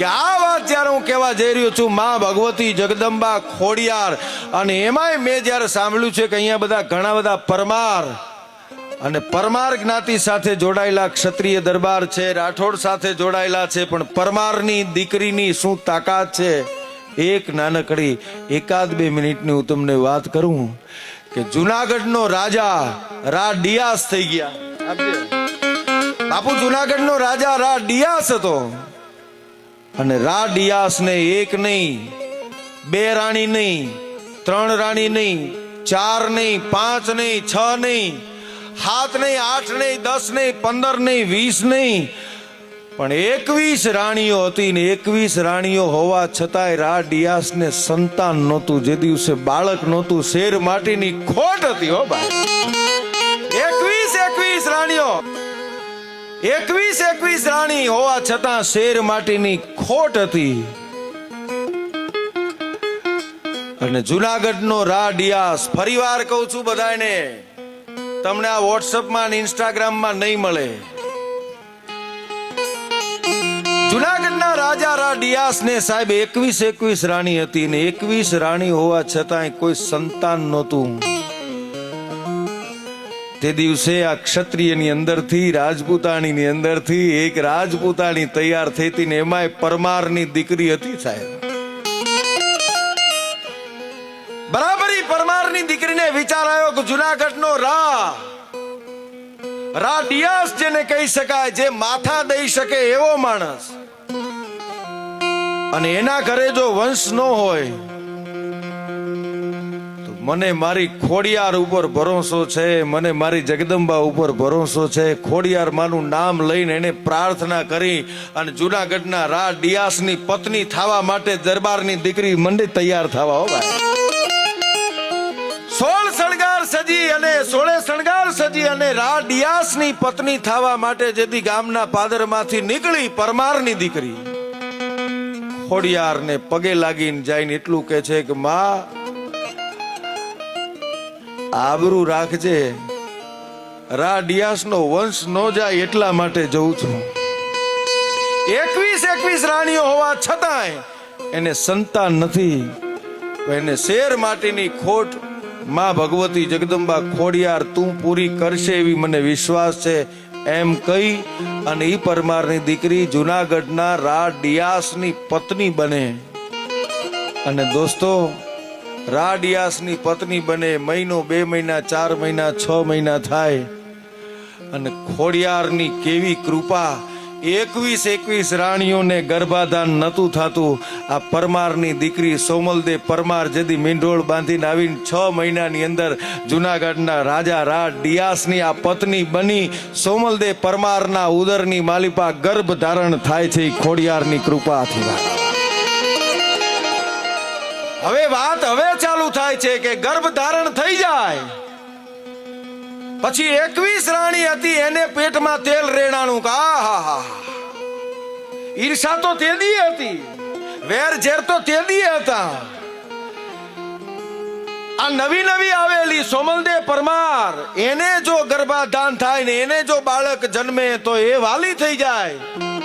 કે આ વાત જ્યારે હું કહેવા જઈ રહ્યો છું, માં ભગવતી જગદંબા ખોડિયાર. અને એમાંય મેં જ્યારે સાંભળ્યું છે કે અહીંયા બધા ઘણા બધા પરમાર અને પરમાર જ્ઞાતિ સાથે જોડાયેલા ક્ષત્રિય દરબાર છે, રાઠોડ સાથે જોડાયેલા છે, પણ પરમારની દીકરીની શું તાકાત છે? એક નાનકડી, એકાદ બે મિનિટની હું તમને વાત કરું કે જુનાગઢનો રાજા રા ડિયાસ થઈ ગયા. બાપુ, જુનાગઢનો રાજા રા ડિયાસ હતો. અને રા ડિયાસને એક નહીં, બે રાણી નહીં, ત્રણ રાણી નહીં, ચાર નહીં, પાંચ નહીં, છ નહીં, સાત નહીં, આઠ નહીં, દસ નહીં, પંદર નહીં, વીસ નહીં. પણ એકવીસ રાણીઓ હતી ને એકવીસ રાણીઓ હોવા છતાંય રા ડિયાસને સંતાન નહોતું. જે દિવસે બાળક નહોતું, શેર માટીની ખોટ હતી હો બા એકવીસ એકવીસ રાણીઓ. એકવીસ એકવીસ રાણી હોવા છતાં શેર માટીની ખોટ હતી. અને જુનાગઢનો રા ડિયાસ ફરીવાર કહું છું બધાને તમને આ વોટ્સઅપમાં ઇન્સ્ટાગ્રામ ઇન્સ્ટાગ્રામમાં નહીં મળે. જુનાગઢના રાજા રા ડિયાસને સાહેબ એકવીસ એકવીસ રાણી હતી ને એકવીસ રાણી હોવા છતાંય કોઈ સંતાન નહોતું. તે દિવસે આ ક્ષત્રિયની અંદરથી, રાજપૂતાણીની અંદરથી એક રાજપૂતાણી તૈયાર થઈ હતી ને એમાંય પરમારની દીકરી હતી સાહેબ. બરાબર, પરમારની દીકરીને વિચાર આવ્યો કે જુનાગઢનો રા રા ડિયાસ જેને કહી શકાય, જે માથા દઈ શકે એવો માણસ. અને એના ઘરે જો વંશ ન હોય મને મારી ખોડિયાર ઉપર ભરોસો છે, મને મારી જગદંબા ઉપર ભરોસો છે. ખોડિયાર માનું નામ લઈને એને પ્રાર્થના કરી અને જુનાગઢના રા ડિયાસની પત્ની થવા માટે દરબારની દીકરી મંડે તૈયાર થવા, હો ભાઈ. સોળ શણગાર સજી અને સોળે શણગાર સજી અને રા ડિયાસની પત્ની થવા માટે જેથી ગામના પાદરમાંથી નીકળી પરમારની દીકરી. ખોડિયારને પગે લાગીને જઈને એટલું કે છે કે, માં આબરૂ રાખજે. રા ડિયાસનો વંશ ન જાય એટલા માટે જઉં છું. એકવીસ એકવીસ રાણીઓ હોવા છતાંય એને સંતાન નથી. એને શેર માટીની ખોટમાં ભગવતી જગદંબા ખોડિયાર તું પૂરી કરશે એવી મને વિશ્વાસ છે. એમ કહી અને ઈ પરમારની દીકરી જુનાગઢના રા ડિયાસની પત્ની બને. અને દોસ્તો રા ડિયાસની પત્ની બને મહિનો, બે મહિના, ચાર મહિના, છ મહિના થાય. અને ખોડિયારની કેવી કૃપા. એકવીસ એકવીસ રાણીઓને ગર્ભાધાન નતું થતું. આ પરમારની દીકરી સોમલદે પરમાર જેદી મીંઢોળ બાંધીને આવીને છ મહિનાની અંદર જુનાગઢના રાજા રાજ ડિયાસની આ પત્ની બની. સોમલદે પરમારના ઉદરની માલિપા ગર્ભ ધારણ થાય છે. ખોડિયારની કૃપાથી હવે વાત હવે ચાલુ થાય છે કે ગર્ભ ધારણ થઈ જાય. પછી એકવીસ રાણી હતી, એને પેટમાં તેલ રેડાણું હા હા. ઈર્ષા તો તેદી હતી, વેર ઝેર તો તેદી હતા. આ નવી નવી આવેલી સોમલદે પરમાર, એને જો ગર્ભાધાન થાય ને એને જો બાળક જન્મે તો એ વાલી થઈ જાય.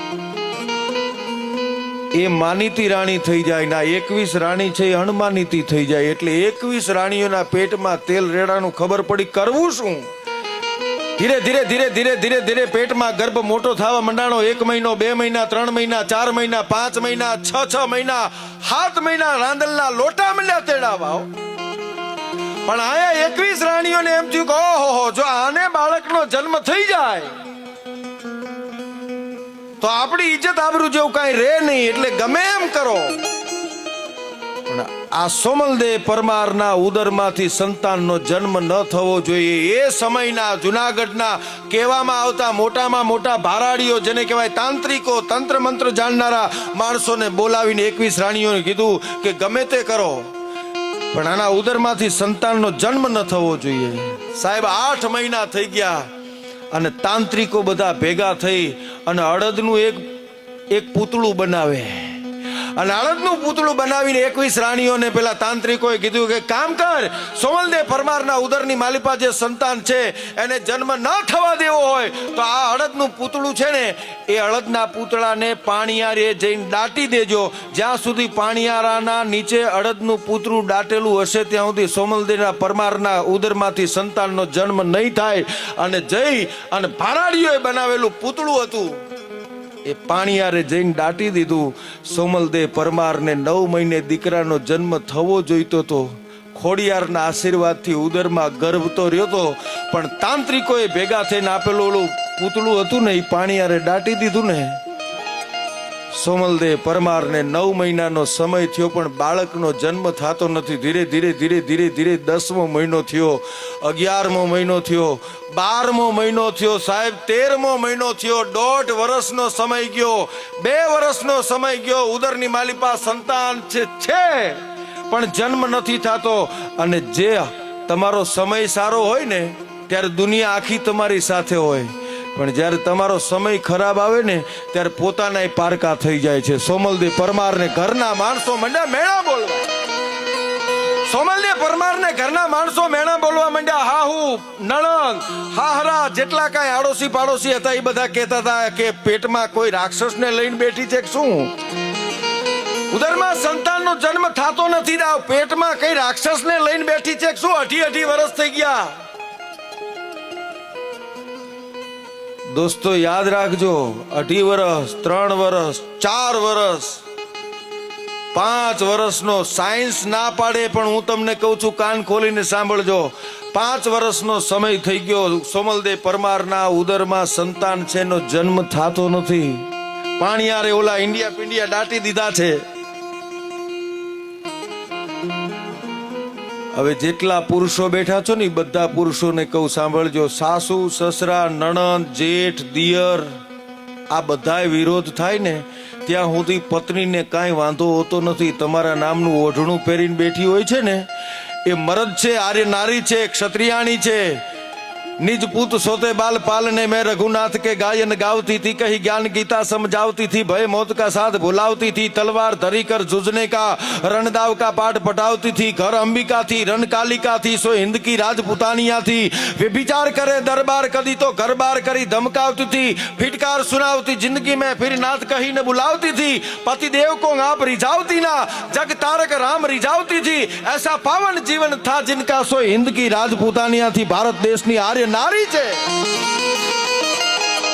એ માનીતી રાણી થઈ જાય ના એકવીસ રાણી છે એ અણમાનીતી થઈ જાય એટલે એકવીસ રાણીઓના પેટમાં તેલ રેડાનું ખબર પડી, કરવું શું ધીરે ધીરે ધીરે ધીરે ધીરે ધીરે પેટમાં ગર્ભ મોટો થવા મંડાણો, એક મહિનો, બે મહિના, ત્રણ મહિના, ચાર મહિના, પાંચ મહિના, છ છ મહિના, સાત મહિના રાંદલના લોટા મળ્યા તેડાવા. પણ આયા એકવીસ રાણીઓને એમ થયું કે ઓહો જો આને બાળકનો જન્મ થઈ જાય તો આપણી ઇજ્જત આબરૂ જેવું કાંઈ રહે નહીં, એટલે ગમે એમ કરો. પણ આ સોમલદે પરમારના ઉદરમાંથી સંતાનનો જન્મ ન થવો જોઈએ. એ સમયના જુનાગઢના કહેવામાં આવતા મોટામાં મોટા ભારાડીઓ જેને કહેવાય તાંત્રિકો તંત્ર મંત્ર જાણનારા માણસોને બોલાવીને એકવીસ રાણીઓને કીધું કે ગમે તે કરો, પણ આના ઉદરમાંથી સંતાનનો જન્મ ન થવો જોઈએ. સાહેબ, આઠ મહિના થઈ ગયા. અને તાંત્રિકો બધા ભેગા થઈ અને અડદનું એક એક પૂતળું બનાવે. અને અડદનું પૂતળું બનાવીને એકવીસ રાણીઓને પેલા તાંત્રિકોએ કીધું કે, કામ કર, સોમલદેવ પરમારના ઉદરની માલિપા જે સંતાન છે, એને જન્મ ન થવા દેવો હોય. તો આ અડદનું પૂતળું છે ને, એ અડદના પૂતળાને પાણીયારે જઈને દાટી દેજો. જ્યાં સુધી પાણીયારાના નીચે અડદનું પૂતળું દાટેલું હશે, ત્યાં સુધી સોમલદેવના પરમારના ઉદરમાંથી સંતાનનો જન્મ નહીં થાય. અને જઈ અને ભારાડીઓએ બનાવેલું પૂતળું હતું. એ પાણીયારે જઈને દાટી દીધું. સોમલદેવ પરમારને નવ મહિને દીકરાનો જન્મ થવો જોઈતો હતો ખોડિયારના આશીર્વાદથી ઉદરમાં ગર્ભ તો રહ્યો તો, પણ તાંત્રિકોએ ભેગા થઈને આપેલું ઓલું પૂતળું હતું ને, એ પાણીયારે દાટી દીધું ને. સોમલદેવ પરમારને નવ મહિનાનો સમય થયો, પણ બાળકનો જન્મ થતો નથી. ધીરે ધીરે ધીરે ધીરે ધીરે દસમો મહિનો થયો, અગિયારમો મહિનો થયો, બારમો મહિનો થયો, સાહેબ, તેરમો મહિનો થયો, દોઢ વર્ષનો સમય ગયો, બે વર્ષનો સમય ગયો, ઉદરની માલિપા સંતાન છે છે, પણ જન્મ નથી થતો. અને જે તમારો સમય સારો હોય ને, ત્યારે દુનિયા આખી તમારી સાથે હોય. પણ જ્યારે તમારો સમય ખરાબ આવે ને, ત્યારે પોતાના પારકા થઈ જાય છે. સોમલદેવ પરમારને ઘરના માણસો મંડ્યા મેળા બોલવા. સોમલદેવ પરમારને ઘરના માણસો મેળા બોલવા માંડ્યા. હા હું નણંદ, હાહરા, જેટલા કાંઈ આડોશી પાડોશી હતા, એ બધા કહેતા હતા કે પેટમાં કોઈ રાક્ષસને લઈને બેઠી છે શું? ઉદરમાં સંતાનનો જન્મ થતો નથી દાવ પેટમાં કઈ રાક્ષસને લઈને બેઠી છે શું? અઢી અઢી વર્ષ થઈ ગયા. દોસ્તો, યાદ રાખજો, અઢી વર્ષ ત્રણ વર્ષ ચાર વર્ષ પાંચ વર્ષનો સાયન્સ ના પાડે પણ હું તમને કહું છું, કાન ખોલીને સાંભળજો. પાંચ વર્ષનો સમય થઈ ગયો, સોમલદેવ પરમારના ઉદરમાં સંતાન છે જન્મ થતો નથી. પાણીયારે ઓલા ઇન્ડિયા પિંડિયા દાટી દીધા છે. હવે જેટલા પુરુષો બેઠા છો ને બધા પુરુષોને કહું, સાંભળજો. સાસુ, સસરા, નણંદ, જેઠ, દિયર, આ બધાય વિરોધ થાય ને, ત્યાં સુધી પત્નીને કાંઈ વાંધો હોતો નથી. તમારા નામનું ઓઢણું પહેરીને બેઠી હોય છે ને, એ મરદ છે, આર્ય નારી છે, ક્ષત્રિયાણી છે. निज पुत सोते बाल पालने में रघुनाथ के गायन गावती थी, कहीं ज्ञान गीता समझावती थी, भय मौत का साथ भुलावती थी, तलवार धरी कर जुजने का, रणदाव का पाठ पटावती थी, घर अंबिका थी, रणकालिका थी, सो हिंद की राजपुतानिया थी। वे विचार करे दरबार, कदी तो घर बार करी धमकावती थी, फिटकार सुनावती, ज़िंदगी में फिर नाथ कही न बुलावती थी पति देव को आप रिझावती ना, जग तारक राम रिझावती थी, ऐसा पावन जीवन था जिनका सो हिंद की राजपुतानिया थी, भारत देश ने आर्य નારી છે,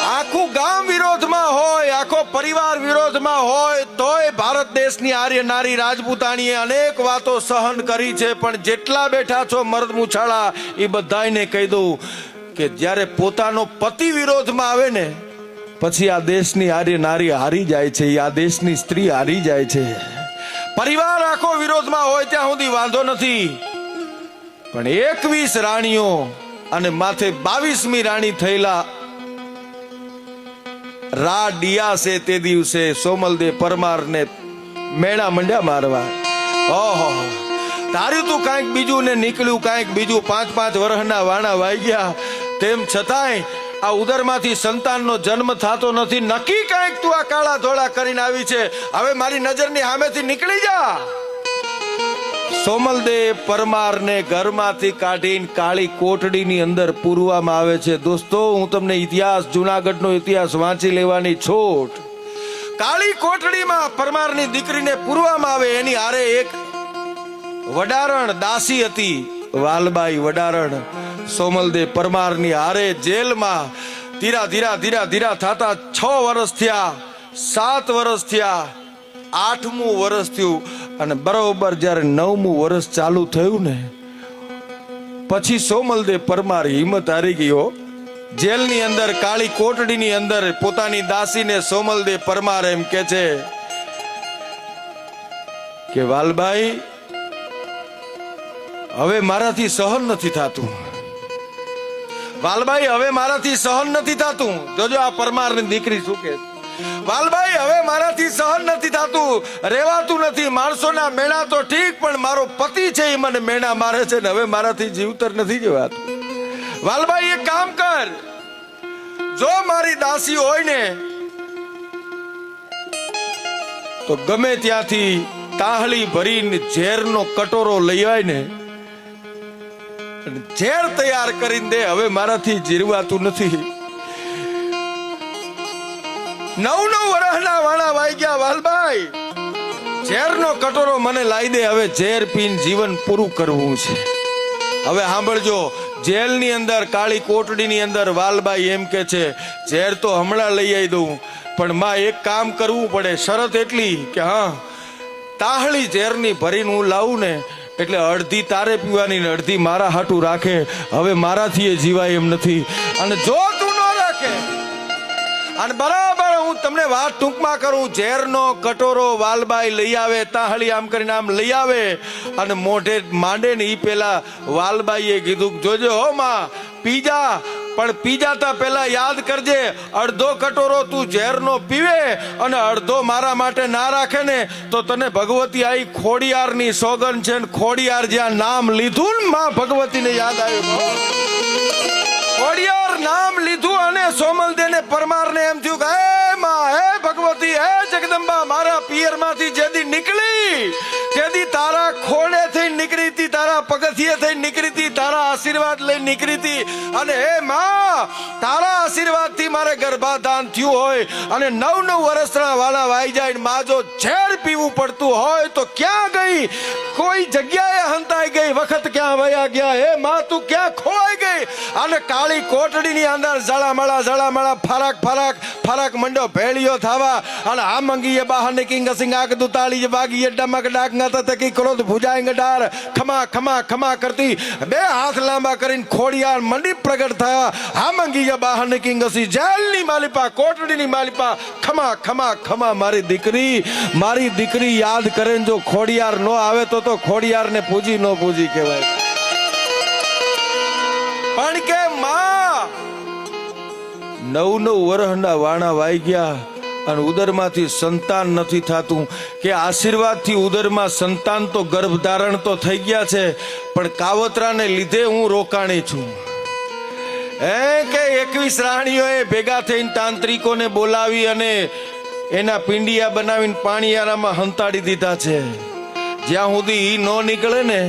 આખું ગામ વિરોધમાં હોય, આખો પરિવાર વિરોધમાં હોય, તોય ભારત દેશની આર્ય નારી રાજપૂતાણીએ અનેક વાતો સહન કરી છે, પણ જેટલા બેઠા છો મર્દ મુછાળા, એ બધાને કહી દઉં કે જ્યારે પોતાનો પતિ વિરોધમાં આવે ને, પછી આ દેશની આર્ય નારી હારી જાય છે આ દેશની સ્ત્રી હારી જાય છે. પરિવાર આખો વિરોધમાં હોય, ત્યાં સુધી વાંધો નથી. પણ એકવીસ રાણીઓ અને માથે બાવીસમી રાણી થયેલા રા ડિયા છે તે દિવસે સોમલદેવ પરમારને મેળા મંડ્યા મારવા. ઓહો. તાર્યું તું કાંઈક બીજું ને નીકળ્યું, કાંઈક બીજું પાંચ પાંચ વર્ષના વાણા વાઈ ગયા. તેમ છતાંય આ ઉદરમાંથી સંતાનનો જન્મ થતો નથી. નક્કી કાંઈક તું આ કાળા ધોળા કરીને આવી છે. હવે મારી નજરની સામેથી નીકળી જા. સોમલદેવ પરમારને ઘરમાંથી કાઢીને કાળી કોટડીની અંદર પૂરવામાં આવે છે. દોસ્તો, હું તમને ઇતિહાસ, જુનાગઢનો ઇતિહાસ વાંચી લેવાની છોટ. કાળી કોટડીમાં પરમારની દીકરીને પૂરવામાં આવે, એની આરે એક વડારણ દાસી હતી, વાલબાઈ વડારણ. સોમલદેવ પરમારની હારે જેલમાં ધીરા ધીરા ધીરા ધીરા થતા છ વર્ષ થયા, સાત વર્ષ થયા, આઠમું વર્ષ થયું. અને બરોબર જ્યારે નવમું વર્ષ ચાલુ થયું ને, પછી સોમલદેવ પરમાર હિંમત હારી ગયો. જેલની અંદર, કાળી કોટડીની અંદર પોતાની દાસીને સોમલદેવ પરમાર એમ કે છે કે, વાલભાઈ, હવે મારાથી સહન નથી થતું. વાલભાઈ, હવે મારાથી સહન નથી થતું. જોજો આ પરમારની દીકરી શું કે છે. વાલભાઈ, હવે મારાથી સહન નથી થતું. રેવાતું નથી. માણસોના મેણા તો ઠીક, પણ મારો પતિ છે એ મને મેણા મારે છે ને હવે મારાથી જીવતર નથી જવાતું. વાલભાઈ, એક કામ કર. જો મારી દાસી હોય ને, તો ગમે ત્યાંથી તાહળી ભરીને ઝેરનો કટોરો લઈ આવે ને ઝેર તૈયાર કરીને દે. હવે મારાથી જીરવાતું નથી. નવ નવ વર્ષના વાણા વાઈ ગયા વાલભાઈ. ઝેરનો કટોરો મને લાવી દે, હવે ઝેર પીન જીવન પૂરું કરવું છે. હવે સાંભળજો જેલની અંદર, કાળી કોટડીની અંદર વાલબાઈ એમ કે છે, ઝેર તો હમણાં લઈ આવી દઉં, પણ માં એક કામ કરવું પડે, શરત એટલી કે હા, તાહળી ઝેરની ભરીને હું લાવું ને, એટલે અડધી તારે પીવાની ને અડધી મારા હાટું રાખે, હવે મારાથી એ જીવાય એમ નથી. અને જો તું ન રાખે અને બરાબર હું તમને વાત ટૂંકમાં કરું, ઝેરનો કટોરો વાલબાઈ લઈ આવે, તાહળી આમ કરીને આમ લઈ આવે અને મોઢે માંડે ને એ પેલા વાલબાઈએ કીધું જોજો હો માં, પીજા, પણ પીજાતા પહેલા યાદ કરજે, અડધો કટોરો તું ઝેરનો પીવે અને અડધો મારા માટે ના રાખે ને, તો તને ભગવતી આઈ ખોડિયારની સોગન છે ને ખોડિયાર જ્યાં નામ લીધું ને માં ભગવતીને યાદ આવ્યું. ખોડિયાર નામ લીધું અને સોમલદેને પરમારને એમ થયું કે, હે માં, હે ભગવતી, હે જગદંબા, મારા પિયરમાંથી જેદી નીકળી, જેદી તારા ખોડે થઈ નીકળી હતી, તારા પગથિયે થઈ નીકળી હતી, તારા આશીર્વાદ લઈ નીકળી હતી. અને હે માં, તારા આશીર્વાદથી મારે ગર્ભાધાન થયું હોય અને નવ નવ વર્ષના વાલા વાઈ જાય ને માં જો ઝેર પીવું પડતું હોય તો ક્યાં ગઈ? કોઈ જગ્યાએ હંતાઈ ગઈ, વખત ક્યાં વયા ગયા? હે માં, તું ક્યાં ખોવાઈ ગઈ? અને કાળી કોટડીની અંદર જળામળા જળામળા ફરાક ફરાક ફરાક મંડો ભેળિયો થાવા. અને આ મંગીએ બહાર ને કિંગ સિંગ આગ દુતાળી બાગીએ ડમક ડાક નત તકી ક્રોધ ભુજાય ગટાર ખમા ખમા ખમા કરતી. બે હાથ લાંબા કરીને ખોડિયાર મંડી પ્રગટ થયા. હામંગી નીકળી ગસી જેલની માલિપા, કોટડીની માલિપા, ખમા ખમા ખમા મારી દીકરી. મારી દીકરી યાદ કરે ને જો ખોડિયાર નો આવે તો તો ખોડિયારને પૂજી નો પૂજી કહેવાય. પણ કે માં, નવ નવ વર્ષના વાણા વાઈ ગયા. અને ઉદરમાંથી સંતાન નથી થતું. કે આશીર્વાદથી ઉદરમાં સંતાન તો ગર્ભધારણ તો થઈ ગયા છે, પણ કાવતરાને લીધે હું રોકાણી છું. એ કે એકવીસ રાણીઓએ ભેગા થઈને તાંત્રિકોને બોલાવી અને એના પિંડિયા બનાવીને પાણીયારામાં હંતાડી દીધા છે. જ્યાં સુધી ઈ ન નીકળે ને,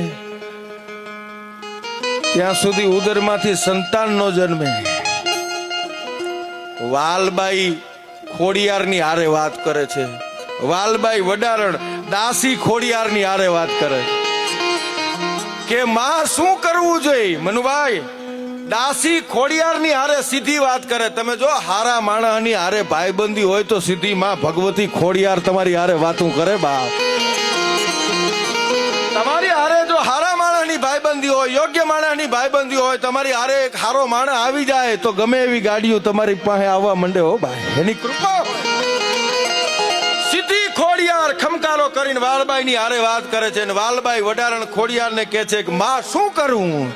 ત્યાં સુધી ઉદરમાંથી સંતાન નો જન્મે. વાલબાઈ ખોડિયારની હારે વાત કરે છે. વાલબાઈ વડારણ દાસી ખોડિયારની હારે વાત કરે કે માં શું કરવું જોઈએ? મનુભાઈ, દાસી ખોડિયારની હારે સીધી વાત કરે. તમે જો હારા માણસની હારે ભાઈબંધી હોય તો સીધી માં ભગવતી ખોડિયાર તમારી હારે વાતું કરે બા તમારી હારે ભાઈબંધી હોય, યોગ્ય માણસની ભાઈબંધી હોય, તમારી હારે એક હારો માણસ આવી જાય તો ગમે એવી ગાડીઓ તમારી પાસે આવવા માંડે હો ભાઈ. એની કૃપા સીધી ખોડિયાર ખમકારો કરીને વાલબાઈ ની હારે વાત કરે છે અને વાલબાઈ વડારણ ખોડિયાર ને કે છે કે, માં, શું કરું?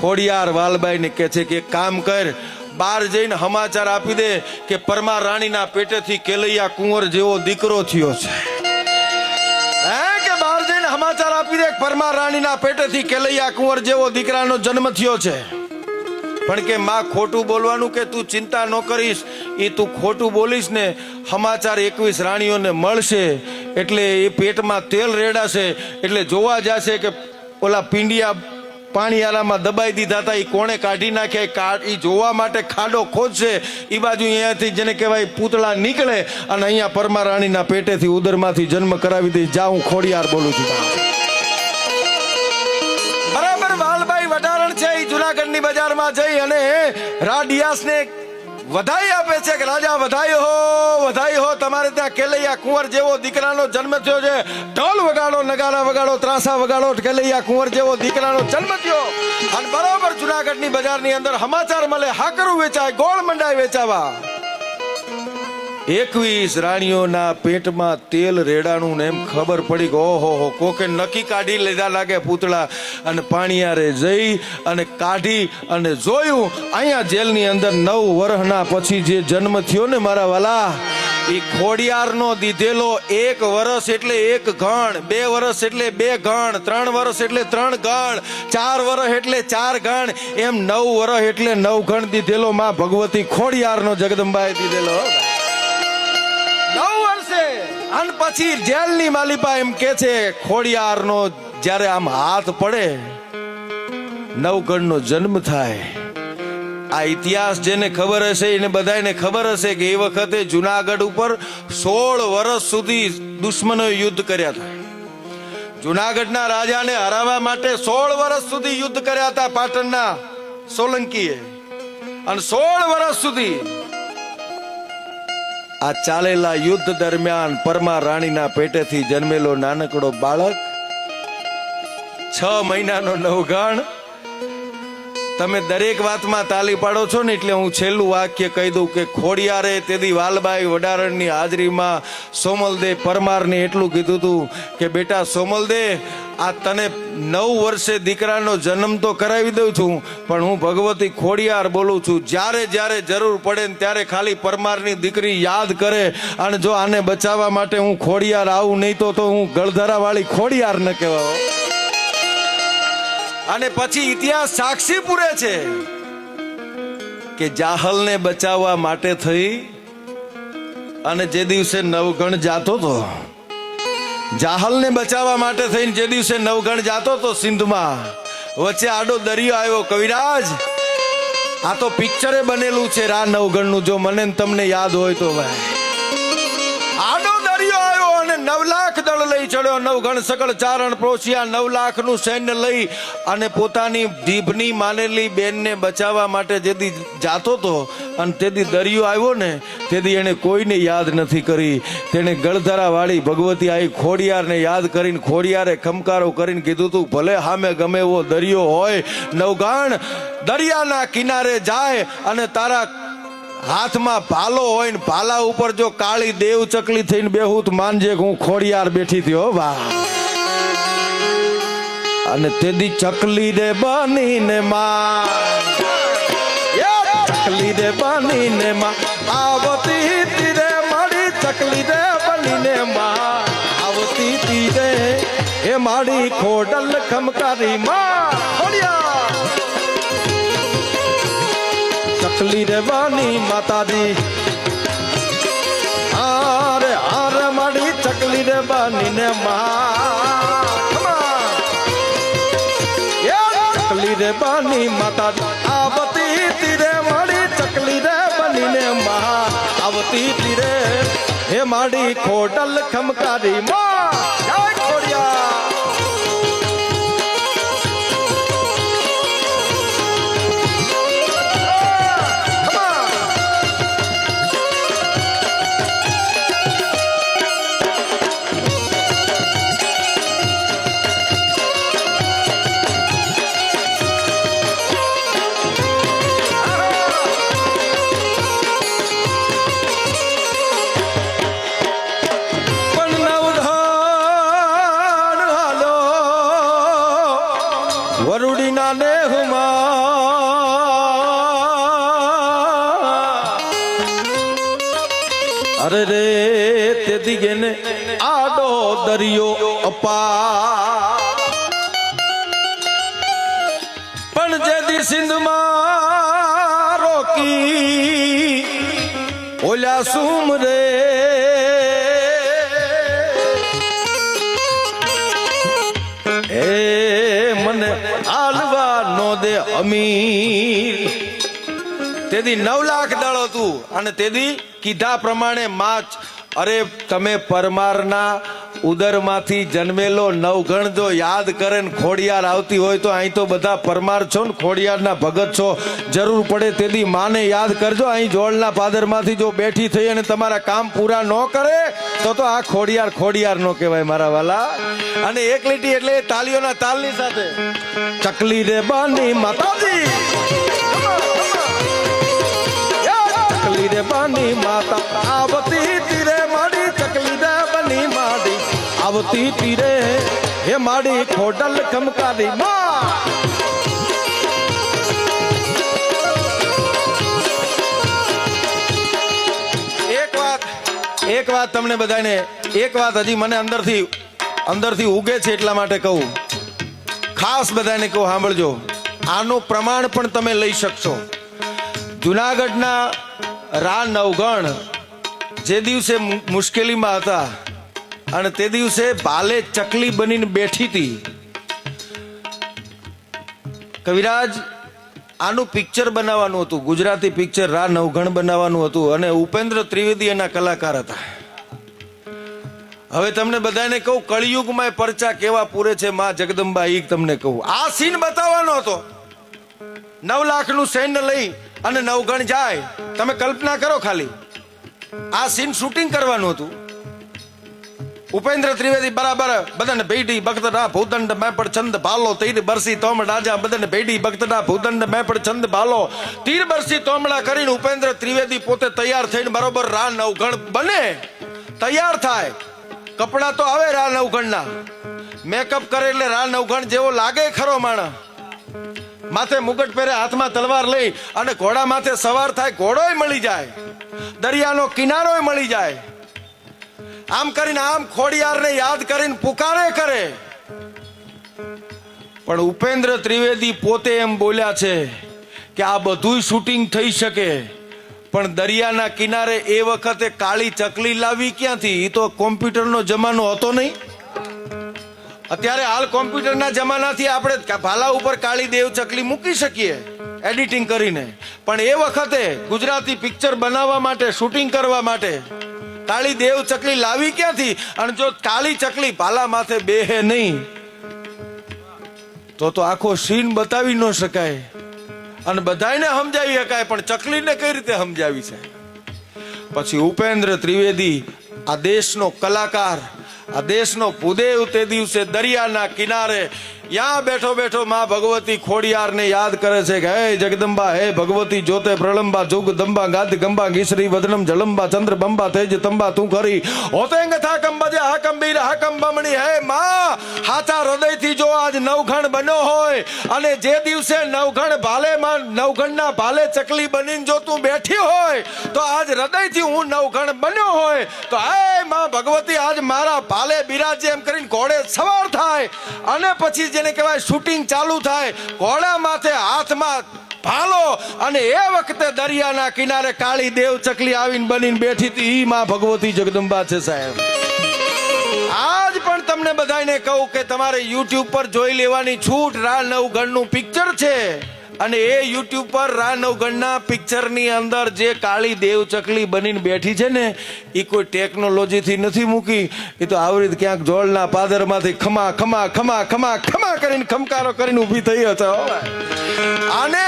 ખોડિયાર વાલબાઈ ને કે છે કે કામ કર બાર જઈને સમાચાર આપી દે કે પરમા રાણીના પેટેથી કેલૈયા કુંવર જેવો દીકરો થયો છે. સમાચાર આપી દે પરમા રાણીના પેટેથી કેલૈયા કુંવર જેવો દીકરાનો જન્મ થયો છે. પણ કે માં ખોટું બોલવાનું કે તું ચિંતા ન કરીશ એ તું ખોટું બોલીશ ને સમાચાર એકવીસ રાણીઓને મળશે. એટલે એ પેટમાં તેલ રેડાશે, એટલે જોવા જશે કે ઓલા પિંડિયા પાણીયારામાં દબાઈ દીધા હતા. એ કોણે કાઢી નાખ્યા? એ જોવા માટે ખાડો ખોદશે. એ બાજુ અહીંયાથી જેને કહેવાય પૂતળા નીકળે અને અહીંયા પરમા રાણીના પેટેથી ઉદરમાંથી જન્મ કરાવી દઈ જા, હું ખોડિયાર બોલું છું. બરાબર વાલભાઈ વટારણ છે. એ જુનાગઢની બજારમાં જઈ અને રાડિયાસને વધાઈ આપે છે કે રાજા, વધાઈ હો વધાઈ હો, તમારે ત્યાં કેલૈયા કુંવર જેવો દીકરાનો જન્મ થયો છે. ઢોલ વગાડો, નગારા વગાડો, ત્રાસા વગાડો, કેલૈયા કુંવર જેવો દીકરાનો જન્મ થયો. અને બરાબર જુનાગઢની બજારની અંદર સમાચાર મળે, હાકરું વેચાય, ગોળ મંડાય વેચાવા. એકવીસ રાણીઓના પેટમાં તેલ રેડાણું ને એમ ખબર પડી કે ઓહો હો કોકે નક્કી કાઢી લીધા લાગે પૂતળા અને પાણીયારે જઈ અને કાઢી અને જોયું, અહીંયા જેલની અંદર નવ વર્ષના પછી જે જન્મ થયો ને મારા વાલા એ ખોડિયારનો દીધેલો એક વર્ષ એટલે એક ગણ, બે વર્ષ એટલે બે ગણ, ત્રણ વર્ષ એટલે ત્રણ ગણ, ચાર વર્ષ એટલે ચાર ગણ, એમ નવ વર્ષ એટલે નવ ગણ દીધેલો માં ભગવતી ખોડિયારનો જગદંબાએ દીધેલો. નવ વર્ષે. અને પછી જેલની માલિપા એમ કે છે, ખોડિયારનો જ્યારે આમ હાથ પડે, નવગણનો જન્મ થાય. આ ઇતિહાસ જેને ખબર હશે, એને બધાને ખબર હશે કે એ વખતે જુનાગઢ ઉપર સોળ વર્ષ સુધી દુશ્મનો યુદ્ધ કર્યા હતા. જુનાગઢના રાજાને હરાવવા માટે સોળ વર્ષ સુધી યુદ્ધ કર્યા હતા પાટણના સોલંકીએ. અને સોળ વર્ષ સુધી આ ચાલેલા યુદ્ધ દરમિયાન પરમા રાણીના પેટેથી જન્મેલો નાનકડો બાળક છ મહિનાનો નવગાણ તમે દરેક વાતમાં તાલી પાડો છો ને એટલે હું છેલ્લું વાક્ય કહી દઉં કે ખોડિયારે તેદી વાલબાઈ વડારણની હાજરીમાં સોમલદે પરમારને એટલું કીધું હતું કે બેટા સોમલદે આ તને નવ વર્ષે દીકરાનો જન્મ તો કરાવી દઉં છું, પણ હું ભગવતી ખોડિયાર બોલું છું. જ્યારે જ્યારે જરૂર પડે ને ત્યારે ખાલી પરમારની દીકરી યાદ કરે અને જો આને બચાવવા માટે હું ખોડિયાર આવું નહીં તો હું ગળધરાવાળી ખોડિયાર ન કહેવા અને પછી ઇતિહાસ સાક્ષી પૂરે છે કે જાહલને બચાવવા માટે થઈ અને જે દિવસે નવગણ જાતો તો જાહલને બચાવવા માટે થઈને જે દિવસે નવગણ જાતો તો સિંધમાં, વચ્ચે આડો દરિયો આવ્યો. કવિરાજ, આ તો પિક્ચરે બનેલું છે રા નવગણનું. જો મને તમને યાદ હોય તો ભાઈ. નવ લાખ દળ લઈ ચડ્યો નવગણ સકળ ચારણ પ્રોસિયા નવ લાખનું સૈન્ય લઈ અને પોતાની જીભની માનેલી બેનને બચાવવા માટે જેથી જાતો તો અને તેથી દરિયો આવ્યો ને તેથી એને કોઈને યાદ નથી કરી. તેણે ગળધરા વાળી ભગવતી આવી ખોડિયારને યાદ કરીને ખોડિયારે ખમકારો કરીને કીધું તું, ભલે હામે ગમે એવો દરિયો હોય, નવગણ દરિયાના કિનારે જાય અને તારા હાથમાં ભાલો હોય ને ભાલા ઉપર જો કાળી દેવ ચકલી થઈને બેહું તો માનજે કે હું ખોડિયાર બેઠી હતી, હો, વાહ. અને તેદી ચકલી દે બનીને માં. ચકલી દે બનીને માં. આવતી તીરે મારી ચકલી રે બનીને માં. આવતી તીરે એ મારી ખોડલ ખમકારી માં. ખોડિયાર. ચકલી રે વાની માતાજી આરે આરે માડી ચકલી રે બાની ને ચકલી રે બાની માતાજી આવતી તીરે માડી ચકલી રે બની ને મહા આવતી તીરે હે માડી ખોડલ ખમકારી માં તેથી ગેને આડો દરિયો અપા પણ જેથી સિંધમાં રોકી ઓલા સુમ રે એ મને આલવા નો દે અમીર. તેદી નવ લાખ દળ હતું અને તેદી કીધા પ્રમાણે માચ અરે તમે પરમારના ઉદરમાંથી જન્મેલો નવગણ જો યાદ કરે ને ખોડિયાર આવતી હોય તો અહીં તો બધા પરમાર છો ને, ખોડિયારના ભગત છો. જરૂર પડે તેથી માને યાદ કરજો. અહીં જોડના પાદરમાંથી જો બેઠી થઈ અને તમારા કામ પૂરા ન કરે, તો તો આ ખોડિયાર ખોડિયાર નો કહેવાય મારા વાલા. અને એક લીટી એટલે તાલીઓના તાલની સાથે. ચકલી રે બાની માતાજી. ચકલી રે બાની માતા, આવતી આવતી તીરે, હે માડી ખોડલ ખમકારી માં. એક વાત તમને બધાને, એક વાત હજી મને અંદરથી અંદરથી ઉગે છે એટલા માટે કહું. ખાસ બધાને કહું, સાંભળજો. આનું પ્રમાણ પણ તમે લઈ શકશો. જુનાગઢના રા નવગણ જે દિવસે મુશ્કેલીમાં હતા અને તે દિવસે બાલે ચકલી બનીને બેઠી હતી. કવિરાજ, આનું પિક્ચર બનાવવાનું હતું. ગુજરાતી પિક્ચર રા નવઘણ બનાવવાનું હતું અને ઉપેન્દ્ર ત્રિવેદી એના કલાકાર હતા. હવે તમને બધાને કહું, કળિયુગમાં પરચા કેવા પૂરે છે માં જગદંબા, ઈ તમને કહું. આ સીન બતાવવાનો હતો. નવ લાખનું સૈન્ય લઈ અને નવગણ જાય. તમે કલ્પના કરો ખાલી. આ સીન શૂટિંગ કરવાનું હતું. ઉપેન્દ્ર ત્રિવેદી બરાબર. બદન ભેડી ભક્તડા ભૂદંડ મેં પણ છંદ ભાલો. તીર બરસી તોમ રાજા બદન ભેડી ભક્તડા ભૂદંડ મેં પણ છંદ ભાલો. તીર બરસી તોમડા કરીને ઉપેન્દ્ર ત્રિવેદી પોતે તૈયાર થઈને બરોબર રા નવગણ બને. તૈયાર થાય. કપડા તો આવે રા નવગણના મેકઅપ કરે એટલે રા નવગણ જેવો લાગે ખરો માણસ. માથે મુગટ પહેરે હાથમાં તલવાર લઈ અને ઘોડા માથે સવાર થાય, ઘોડોય મળી જાય. દરિયાનો કિનારોય મળી જાય. આમ કરીને આમ ખોડિયારને યાદ કરીને પુકારે કરે. પણ ઉપેન્દ્ર ત્રિવેદી પોતે એમ બોલ્યા છે કે આ બધુંય શૂટિંગ થઈ શકે, પણ દરિયાના કિનારે એ વખતે કાળી ચકલી લાવી ક્યાંથી? એ તો કોમ્પ્યુટરનો જમાનો હતો નહીં. અત્યારે હાલ કોમ્પ્યુટરના જમાનાથી આપણે ભાલા ઉપર કાળી દેવ ચકલી મૂકી શકીએ, એડિટિંગ કરીને. પણ એ વખતે ગુજરાતી પિક્ચર બનાવવા માટે, શૂટિંગ કરવા માટે કાળી દેવ ચકલી લાવી ક્યાંથી? અને જો કાળી ચકલી ભાલા માથે બેહે નહીં, તો તો આખો સીન બતાવી ન શકાય. અને બધાને સમજાવી શકાય, પણ ચકલીને કઈ રીતે સમજાવી છે? પછી ઉપેન્દ્ર ત્રિવેદી આ દેશનો કલાકાર, આ દેશનો ભૂદેવ તે દિવસે દરિયાના કિનારે યા બેઠો બેઠો માં ભગવતી ખોડિયારને યાદ કરે છે કે, હે જગદંબા, હે ભગવતી, જોતે પ્રલંબા, જુગ, દંબા, ગાદ, ગંબા ગીસરી વદનમ, જલંબા, ચંદ્ર, બંબા, તેજ, તંબા, તું કરી. હોતેંગ થા કંબજે હાકમ બીર હાકમ બમણી, હે માં હાથા હૃદયથી જો આજ નવઘણ બન્યો હોય, અને જે દિવસે નવઘણ ભાલેમાં નવઘણના ભાલે ચકલી બનીને જો તું બેઠી હોય, તો આજ હૃદયથી હું નવઘણ બન્યો હોય, તો હે માં ભગવતી, આજ મારા ભાલે બિરાજે એમ કરીને ઘોડે સવાર થાય, અને પછી જેને કહેવાય શૂટિંગ ચાલુ થાય, ઘોડા માથે હાથમાં ભાલો અને એ વખતે દરિયાના કિનારે કાળી દેવ ચકલી આવીને બનીને બેઠી હતી. ઈ માં ભગવતી જગદંબા છે સાહેબ. આજ પણ તમને બધાને કહું કે તમારે યુટ્યુબ પર જોઈ લેવાની છૂટ. રા નવગણનું પિક્ચર છે. અને એ યુટ્યુબ પર રા નવગણના પિક્ચરની અંદર જે કાળી દેવ ચકલી બનીને બેઠી છે ને એ કોઈ ટેકનોલોજીથી નથી મૂકી. એ તો આવી રીતે ક્યાંક જોળના પાદરમાંથી ખમા ખમા ખમા ખમા ખમા કરીને ખમકારો કરીને ઊભી થઈ હશે અને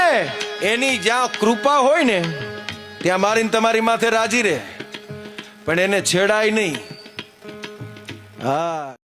એની જ્યાં કૃપા હોય ને, ત્યાં મારીને તમારી માથે રાજી રહે. પણ એને છેડાય નહીં. હા.